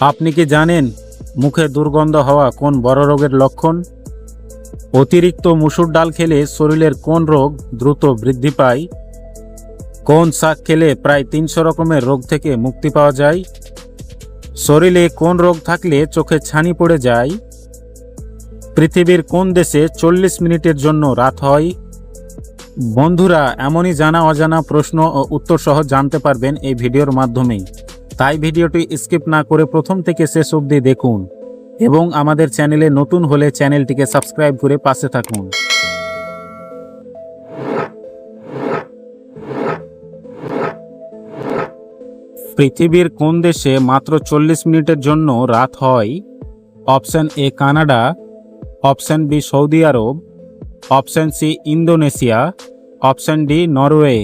আপনি কি জানেন মুখে দুর্গন্ধ হওয়া কোন বড় রোগের লক্ষণ? অতিরিক্ত মুসুর ডাল খেলে শরীরের কোন রোগ দ্রুত বৃদ্ধি পায়? কোন শাক খেলে প্রায় তিনশো রকমের রোগ থেকে মুক্তি পাওয়া যায়? শরীরে কোন রোগ থাকলে চোখে ছানি পড়ে যায়? পৃথিবীর কোন দেশে চল্লিশ মিনিটের জন্য রাত হয়? বন্ধুরা, এমনই জানা অজানা প্রশ্ন ও উত্তর সহ জানতে পারবেন এই ভিডিওর মাধ্যমেই। তাই ভিডিওটি স্কিপ না করে প্রথম থেকে শেষ অবধি দেখুন এবং আমাদের চ্যানেলে নতুন হলে চ্যানেলটিকে সাবস্ক্রাইব করে পাশে থাকুন। পৃথিবীর কোন দেশে মাত্র চল্লিশ মিনিটের জন্য রাত হয়? Option A Canada, option B Saudi Arab, option C Indonesia, option D Norway.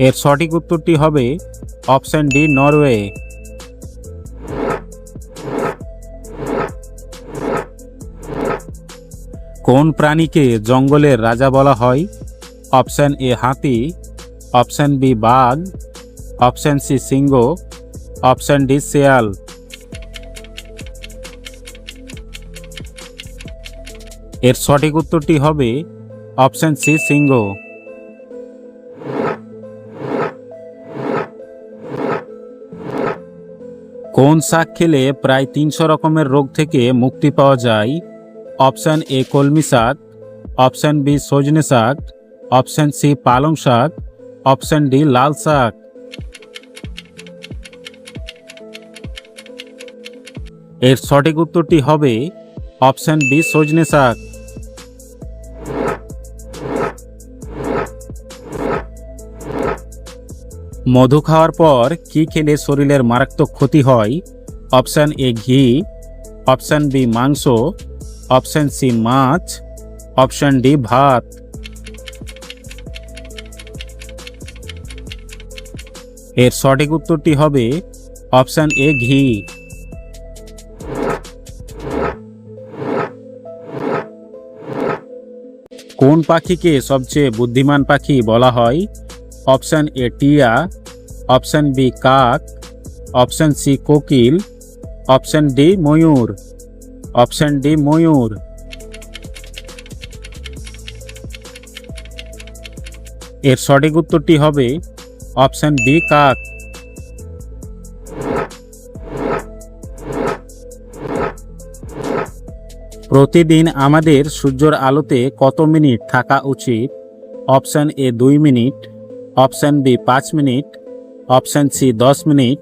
এর সঠিক উত্তরটি হবে অপশন ডি, নরওয়ে। কোন প্রাণীকে জঙ্গলের রাজা বলা হয়? অপশন এ, হাতি। অপশন বি, বাঘ। অপশন সি, সিংহ। অপশন ডি, শেয়াল। এর সঠিক উত্তরটি হবে অপশন সি, সিংহ। কোন শাক খেলে প্রায় তিনশো রকমের রোগ থেকে মুক্তি পাওয়া যায়? অপশন এ কলমি শাক, অপশন বি সজনে শাক, অপশন সি পালং শাক, অপশন ডি লাল শাক। এর সঠিক উত্তরটি হবে অপশন বি সজনে শাক। মধু খাওয়ার পর কি খেলে শরীরের মারাত্মক ক্ষতি হয়? অপশান এ ঘি, অপশান বি মাংস, অপশান সি মাছ, অপশান ডি ভাত। এর সঠিক উত্তরটি হবে অপশান এ ঘি। কোন পাখিকে সবচেয়ে বুদ্ধিমান পাখি বলা হয়? অপশান এ টিয়া অপশন বি কাক, অপশন সি কোকিল, অপশন ডি ময়ূর, অপশন ডি ময়ূর। এর সঠিক উত্তরটি হবে অপশন বি কাক। প্রতিদিন আমাদের সূর্যের আলোতে কত মিনিট থাকা উচিত? অপশন এ দুই মিনিট, অপশন বি পাঁচ মিনিট অপশন সি, দশ মিনিট।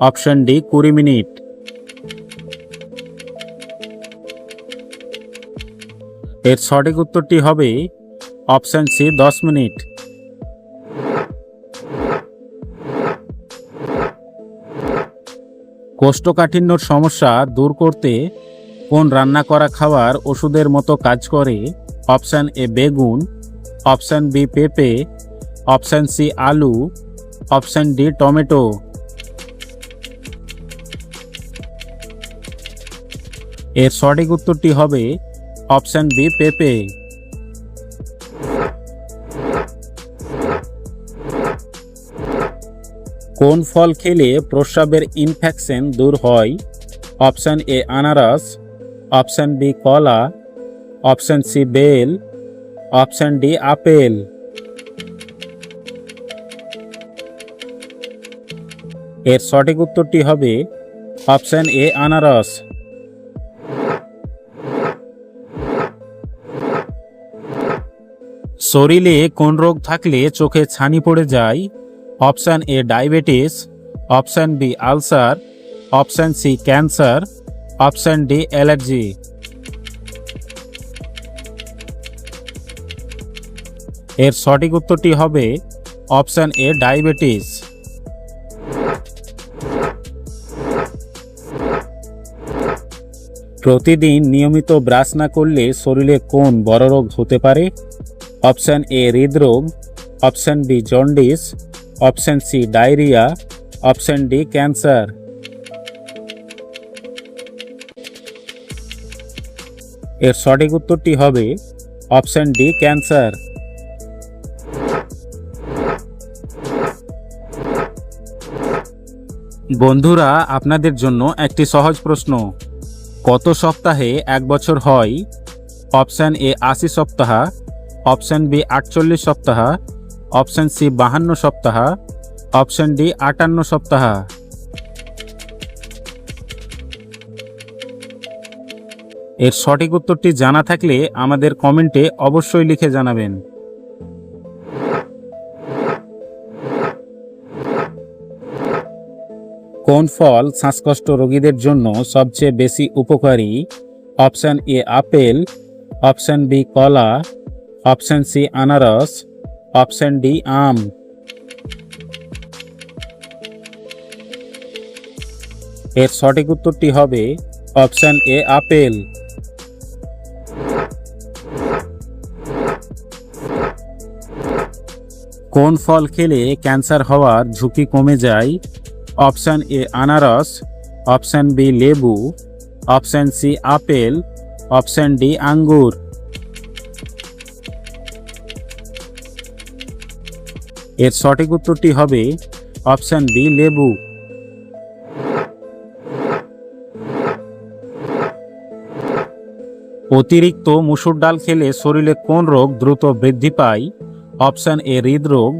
অপশন ডি, কুড়ি মিনিট। এর সঠিক উত্তরটি হবে অপশন সি, দশ মিনিট। কোষ্ঠকাঠিন্যর সমস্যা দূর করতে কোন রান্না করা খাবার ওষুধের মতো কাজ করে? অপশান এ, বেগুন। অপশান বি, পেঁপে। অপশান সি, আলু। Option D, tomato. এর সঠিক উত্তরটি হবে অপশন বি, পেঁপে। কোন ফল খেলে প্রস্রাবের ইনফেকশন দূর হয়? অপশন এ, আনারস। অপশন বি, কলা। Option C, bell. Option D, apple. এর সঠিক উত্তরটি হবে অপশন এ, আনারস। শরীরে কোন রোগ থাকলে চোখে ছানি পড়ে যায়? Option A, diabetes. Option B, ulcer. Option C, cancer. Option D, allergy. এর সঠিক উত্তরটি হবে অপশান এ, ডায়াবেটিস। প্রতিদিন নিয়মিত ব্রাশ না করলে শরীরে কোন বড় রোগ হতে পারে? অপশান এ, হৃদরোগ, option B, jaundice, option C, diarrhoea, option D, cancer. এর সঠিক উত্তরটি হবে অপশন ডি, ক্যান্সার। বন্ধুরা, আপনাদের জন্য একটি সহজ প্রশ্ন। কত সপ্তাহে এক বছর হয়। অপশান এ আশি সপ্তাহ, অপশান বি আটচল্লিশ সপ্তাহ, অপশান সি বাহান্ন সপ্তাহ, অপশান ডি আটান্ন সপ্তাহ। এর সঠিক উত্তরটি জানা থাকলে আমাদের কমেন্টে অবশ্যই লিখে জানাবেন। কোন ফল শ্বাসকষ্ট রোগীদের জন্য সবচেয়ে বেশি উপকারী? Option A apple, option B কলা, অপশান সি আনারস, অপশান ডি আম। এর সঠিক উত্তরটি হবে অপশান এ আপেল। কোন ফল খেলে ক্যান্সার হওয়ার ঝুঁকি কমে যায়? অপশান এ আনারস, অপশান বি লেবু, option C apple, option D আঙ্গুর। এর সঠিক উত্তরটি হবে অপশান বি লেবু। অতিরিক্ত মুসুর ডাল খেলে শরীরে কোন রোগ দ্রুত বৃদ্ধি পায়? অপশান এ হৃদরোগ,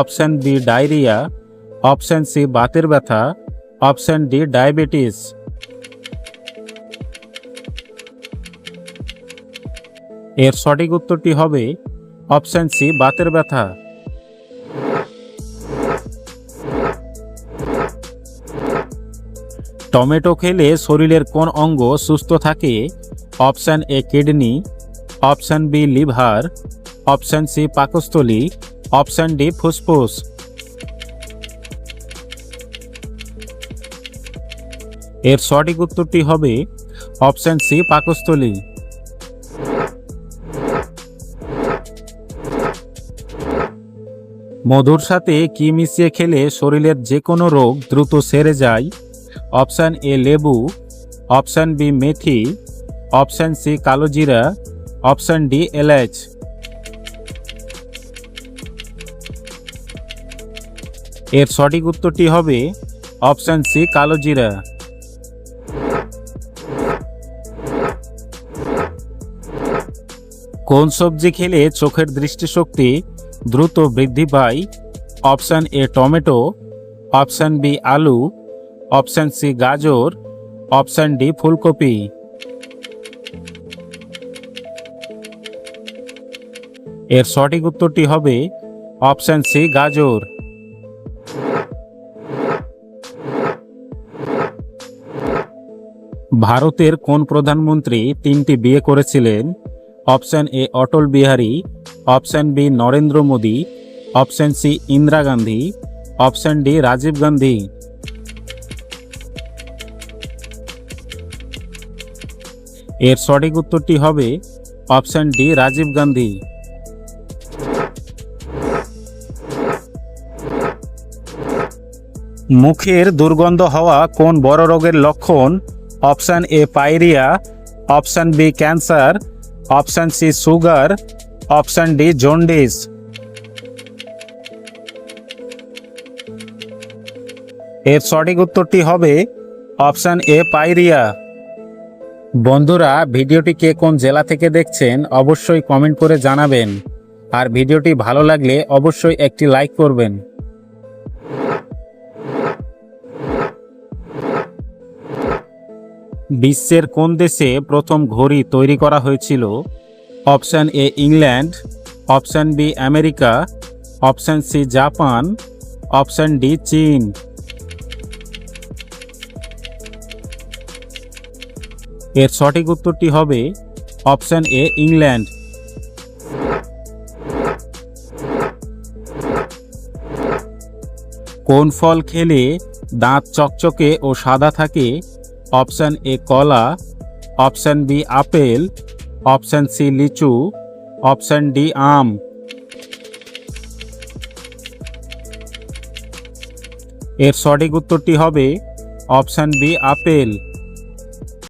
option B diarrhoea option C, বাতের ব্যথা। Option D, diabetes. এর সঠিক উত্তরটি হবে অপশান সি, বাতের ব্যথা। টমেটো খেলে শরীরের কোন অঙ্গ সুস্থ থাকে? Option A, kidney. Option B, liver. Option C, পাকস্থলী। অপশান ডি, ফুসফুস। এর সঠিক উত্তরটি হবে অপশান সি, পাকস্থলী। মধুর সাথে কি মিশিয়ে খেলে শরীরের যে কোনো রোগ দ্রুত সেরে যায়? অপশান এ, লেবু। অপশান বি, মেথি। অপশান সি কালোজিরা অপশান ডি, এলাচ। এর সঠিক উত্তরটি হবে অপশান সি কালোজিরা কোন সবজি খেলে চোখের দৃষ্টিশক্তি দ্রুত বৃদ্ধি পায়? Option A tomato, option B আলু, অপশান সি গাজর, অপশান ডি ফুলকপি। এর সঠিক উত্তরটি হবে অপশান সি গাজর। ভারতের কোন প্রধানমন্ত্রী তিনটি বিয়ে করেছিলেন? Option A Atal Bihari, option B Narendra Modi, option C Indira Gandhi, option D Rajiv Gandhi. এর সঠিক উত্তরটি হবে অপশান ডি রাজীব গান্ধী। মুখের দুর্গন্ধ হওয়া কোন বড় রোগের লক্ষণ? Option A pyorrhoea option B cancer option C sugar, option D jaundice. এর সঠিক উত্তরটি হবে অপশান এ পাইরিয়া। বন্ধুরা, ভিডিওটি কে কোন জেলা থেকে দেখছেন অবশ্যই কমেন্ট করে জানাবেন। আর ভিডিওটি ভালো লাগলে অবশ্যই একটি লাইক করবেন। বিশ্বের কোন দেশে প্রথম ঘড়ি তৈরি করা হয়েছিল? Option A England, option B America, option C Japan, option D চীন। এর সঠিক উত্তরটি হবে অপশান এ ইংল্যান্ড। কোন ফল খেলে দাঁত চকচকে ও সাদা থাকে? অপশান এ কলা, option B apple, option C লিচু, অপশান ডি আম। এর সঠিক উত্তরটি হবে অপশান বি আপেল।